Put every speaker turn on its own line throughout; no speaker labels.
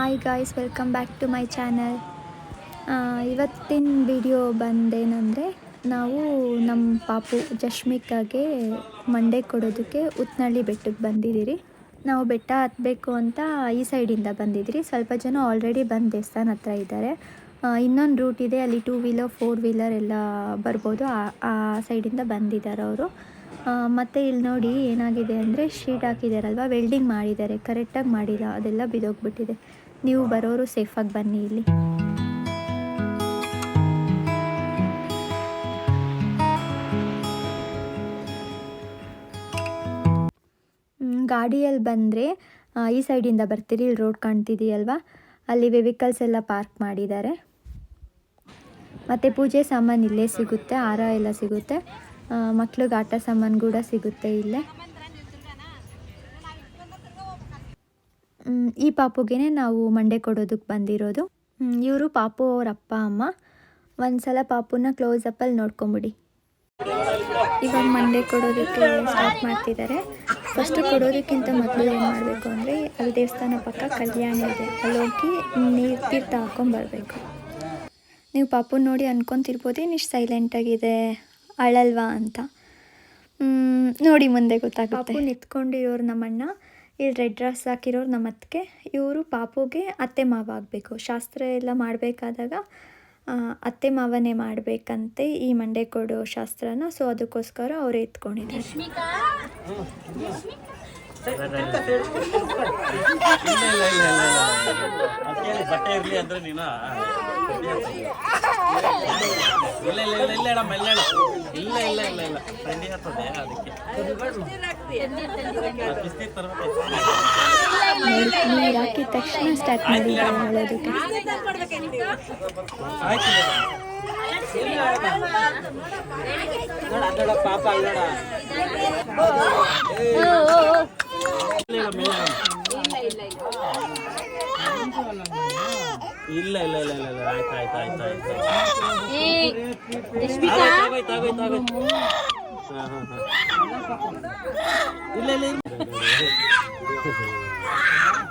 Hi guys welcome back to my channel ಇವತ್ತಿನ video ಬಂದೇನೆಂದರೆ, ನಾವು ನಮ್ಮ ಪಾಪು ಜಶ್ಮಿಕಾಗೆ ಮಂಡೆ ಕೊಡೋದಕ್ಕೆ ಉತ್ನಳ್ಳಿ ಬೆಟ್ಟಕ್ಕೆ ಬಂದಿದ್ದೀರಿ. ನಾವು ಬೆಟ್ಟ ಹತ್ತಬೇಕು ಅಂತ ಈ ಸೈಡಿಂದ ಬಂದಿದ್ದೀರಿ. ಸ್ವಲ್ಪ ಜನ ಆಲ್ರೆಡಿ ಬಂದು ದೇವಸ್ಥಾನ ಹತ್ರ ಇದ್ದಾರೆ. ಇನ್ನೊಂದು ರೂಟ್ ಇದೆ, ಅಲ್ಲಿ ಟೂ ವೀಲರ್ ಫೋರ್ ವೀಲರ್ ಎಲ್ಲ ಬರ್ಬೋದು. ಆ- ಸೈಡಿಂದ ಬಂದಿದ್ದಾರೆ ಅವರು. ಮತ್ತು ಇಲ್ಲಿ ನೋಡಿ ಏನಾಗಿದೆ ಅಂದರೆ ಶೀಟ್ ಹಾಕಿದಾರಲ್ವ ವೆಲ್ಡಿಂಗ್ ಮಾಡಿದ್ದಾರೆ. ಕರೆಕ್ಟಾಗಿ ಮಾಡಿಲ್ಲ, ಅದೆಲ್ಲ ಬಿದ್ದೋಗ್ಬಿಟ್ಟಿದೆ. ನೀವು ಬರೋರು ಸೇಫಾಗಿ ಬನ್ನಿ ಇಲ್ಲಿ. ಗಾಡಿಯಲ್ಲಿ ಬಂದರೆ ಈ ಸೈಡಿಂದ ಬರ್ತೀರಿ, ಇಲ್ಲಿ ರೋಡ್ ಕಾಣ್ತಿದೆಯಲ್ವಾ? ಅಲ್ಲಿ ವೆಹಿಕಲ್ಸ್ ಎಲ್ಲ ಪಾರ್ಕ್ ಮಾಡಿದ್ದಾರೆ. ಮತ್ತು ಪೂಜೆ ಸಾಮಾನು ಇಲ್ಲೇ ಸಿಗುತ್ತೆ ಹಾರ ಎಲ್ಲ ಸಿಗುತ್ತೆ. ಮಕ್ಳಿಗೆ ಆಟ ಸಾಮಾನು ಕೂಡ ಸಿಗುತ್ತೆ ಇಲ್ಲೇ. ಈ ಪಾಪುಗೇನೆ ನಾವು ಮಂಡೆ ಕೊಡೋದಕ್ಕೆ ಬಂದಿರೋದು. ಇವರು ಪಾಪು ಅವ್ರ ಅಪ್ಪ, ಅಮ್ಮ. ಒಂದು ಸಲ ಪಾಪುನ ಕ್ಲೋಸಪ್ಪಲ್ಲಿ ನೋಡ್ಕೊಂಬಿಡಿ. ಇವಾಗ ಮಂಡೆ ಕೊಡೋದಕ್ಕೆ ಸ್ಟಾರ್ಟ್ ಮಾಡ್ತಿದ್ದಾರೆ ಫಸ್ಟು ಕೊಡೋದಕ್ಕಿಂತ ಮೊದಲು ಏನು ಮಾಡಬೇಕು ಅಂದರೆ, ಅಲ್ಲಿ ದೇವಸ್ಥಾನ ಪಕ್ಕ ಕಲ್ಯಾಣ ಇದೆ. ಅಲ್ಲಿ ಹೋಗಿ ನೀರು ತೀರ್ಥ ಹಾಕ್ಕೊಂಬರ್ಬೇಕು ನೀವು ಪಾಪು ನೋಡಿ ಅನ್ಕೊತಿರ್ಬೋದು ಇಷ್ಟು ಸೈಲೆಂಟಾಗಿದೆ ಅಳಲ್ವಾ ಅಂತ. ನೋಡಿ ಮುಂದೆ ಗೊತ್ತಾಗುತ್ತೆ. ಪಾಪು ನಿಂತ್ಕೊಂಡಿರೋರು ನಮ್ಮಣ್ಣ. ಇಲ್ಲಿ ರೆಡ್ ಡ್ರೆಸ್ ಹಾಕಿರೋರು ನಮ್ಮ ಅತ್ತಿಗೆ. ಇವರು ಪಾಪುಗೆ ಅತ್ತೆ ಮಾವ ಆಗಬೇಕು ಶಾಸ್ತ್ರ ಎಲ್ಲ ಮಾಡಬೇಕಾದಾಗ ಅತ್ತೆ ಮಾವನೇ ಮಾಡಬೇಕಂತೆ ಈ ಮಂಡೆ ಕೊಡೋ ಶಾಸ್ತ್ರನ. ಸೊ ಅದಕ್ಕೋಸ್ಕರ ಅವ್ರು ಎತ್ಕೊಂಡಿದ್ದಾರೆ.
ಅದಕ್ಕೆ ಬಟ್ಟೆ ಇರ್ಲಿ ಅಂದ್ರೆ ನೀನು? ಇಲ್ಲ ಇಲ್ಲ ಇಲ್ಲ ಇಲ್ಲ ಇಲ್ಲ ಇಲ್ಲ ಇಲ್ಲ ಇಲ್ಲ ಇಲ್ಲ ಇಲ್ಲ ಥಂಡಿ ಆಗ್ತದೆ ಅದಕ್ಕೆ ಬಿಸ್ನೀರು ತರ್ಬೇಕು
ನೀರು ಹಾಕಿದ ತಕ್ಷಣ ಸ್ಟಾರ್ಟ್ ಮಾಡಿ ಹೇಳೋದಕ್ಕೆ
ಆಯ್ತು. ಪಾಪ ಇಲ್ಲ ಇಲ್ಲ ಇಲ್ಲ. ಇಲ್ಲ ಇಲ್ಲ ಆಯ್ತು ಆಯ್ತು ಆಯ್ತು ಆಯ್ತು ಆಗೋಯ್ತು ಆಗೋಯ್ತು ಆಗೋಯ್ತು ಹಾ ಹಾ ಹಾ. ಇಲ್ಲ ಇಲ್ಲ ಇಲ್ಲ.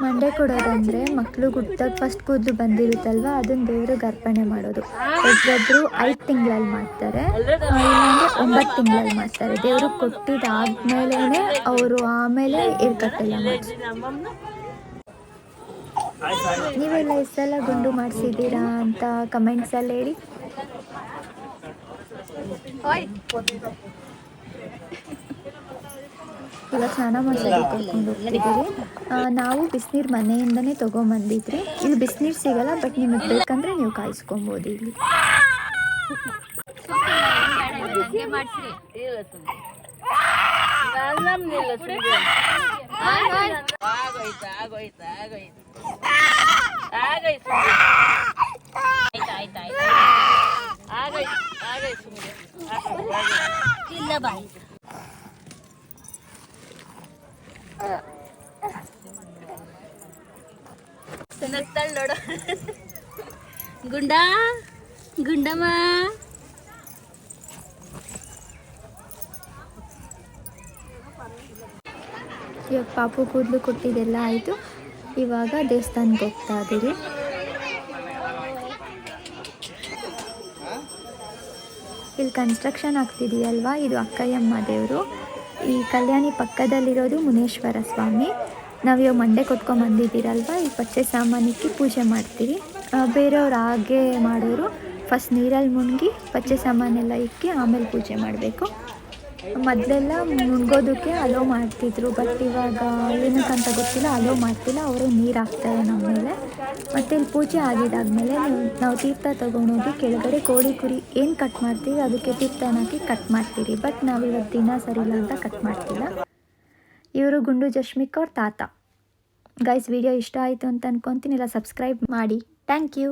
ಮಂಡೆ ಕೊಡೋದಂದ್ರೆ ಮಕ್ಕಳು ಹುಟ್ಟಿದಾಗ ಫಸ್ಟ್ ಕೂದಲು ಬಂದಿರುತ್ತಲ್ವ ಅದನ್ನ ದೇವ್ರಿಗೆ ಅರ್ಪಣೆ ಮಾಡೋದು. ಒಬ್ಬೊಬ್ರು ಐದು ತಿಂಗಳಲ್ಲಿ ಮಾಡ್ತಾರೆ ಒಂಬತ್ತು ತಿಂಗಳಲ್ಲಿ ಮಾಡ್ತಾರೆ. ದೇವ್ರಿಗೆ ಕೊಟ್ಟಿದ್ದಾದ್ಮೇಲೆ ಅವರು ಆಮೇಲೆ ಇರ್ಕಟ್ಟೆಲ್ಲ ಮಾಡಿಸ್ತಾರೆ
ಆಯ್ತು ಎಷ್ಟು
ನೀವೆಲ್ಲ ಎಷ್ಟೆಲ್ಲ ಗುಂಡು ಮಾಡಿಸಿದ್ದೀರಾ ಅಂತ ಕಮೆಂಟ್ಸಲ್ಲಿ ಹೇಳಿ. ಇವಾಗ ಸ್ನಾನ ಮಾಡ್ಸೋದಕ್ಕೆ ನಾವು ಬಿಸಿನೀರು ಮನೆಯಿಂದನೇ ತೊಗೊಂಬಂದಿದ್ರಿ, ಇಲ್ಲಿ ಬಿಸಿನೀರು ಸಿಗಲ್ಲ ಬಟ್ ನಿಮಗೆ ಬೇಕಂದ್ರೆ ನೀವು ಕಾಯಿಸ್ಕೊಬೋದು ಇಲ್ಲಿ.
ನಗ್ತಾಳ್ ನೋಡು ಗುಂಡ ಗುಂಡಮ್ಮ
ಇವಾಗ ಪಾಪು ಕೂದಲು ಕೊಟ್ಟಿದ್ದೆಲ್ಲ ಆಯಿತು. ಇವಾಗ ದೇವಸ್ಥಾನಕ್ಕೆ ಹೋಗ್ತಾ ಇದ್ದೀರಿ ಇಲ್ಲಿ ಕನ್ಸ್ಟ್ರಕ್ಷನ್ ಆಗ್ತಿದೆಯಲ್ವಾ? ಇದು ಅಕ್ಕಯ್ಯಮ್ಮ ದೇವರು. ಈ ಕಲ್ಯಾಣಿ ಪಕ್ಕದಲ್ಲಿರೋದು ಮುನೇಶ್ವರ ಸ್ವಾಮಿ. ನಾವು ಇವಾಗ ಮಂಡೆ ಕೊಟ್ಕೊಂಡು ಬಂದಿದ್ದೀರಲ್ವಾ? ಈ ಪಚ್ಚೆ ಸಾಮಾನಿಕ್ಕೆ ಪೂಜೆ ಮಾಡ್ತೀವಿ. ಬೇರೆಯವ್ರು ಹಾಗೆ ಮಾಡೋರು. ಫಸ್ಟ್ ನೀರಲ್ಲಿ ಮುಣ್ಗಿ, ಪಚ್ಚೆ ಸಾಮಾನೆಲ್ಲ ಇಕ್ಕಿ, ಆಮೇಲೆ ಪೂಜೆ ಮಾಡಬೇಕು. ಮೊದಲೆಲ್ಲ ಮುನ್ಗೋದಕ್ಕೆ ಅಲೋ ಮಾಡ್ತಿದ್ರು ಬಟ್ ಇವಾಗ ಏನಕ್ಕಂತ ಗೊತ್ತಿಲ್ಲ ಅಲೋ ಮಾಡ್ತಿಲ್ಲ, ಅವರೇ ನೀರು ಹಾಕ್ತಾರೆ ನಮ್ಮ ಮೇಲೆ. ಮತ್ತು ಇಲ್ಲಿ ಪೂಜೆ ಆಗಿದ್ದಾದಮೇಲೆ ನಾವು ತೀರ್ಥ ತೊಗೊಂಡೋಗಿ ಕೆಳಗಡೆ ಕೋಳಿ ಕುರಿ ಏನು ಕಟ್ ಮಾಡ್ತೀವಿ, ಅದಕ್ಕೆ ತೀರ್ಥನ ಹಾಕಿ ಕಟ್ ಮಾಡ್ತೀರಿ. ಬಟ್ ನಾವು ಇವತ್ತು ದಿನ ಸರಿಯಿಲ್ಲ ಅಂತ ಕಟ್ ಮಾಡ್ತಿಲ್ಲ. ಇವರು ಗುಂಡು ಜಶ್ಮಿಕ್ ಅವ್ರ ತಾತ. ಗೈಸ್ ವಿಡಿಯೋ ಇಷ್ಟ ಆಯಿತು ಅಂತ ಅನ್ಕೊತೀನಿ. ಇಲ್ಲ ಸಬ್ಸ್ಕ್ರೈಬ್ ಮಾಡಿ. Thank you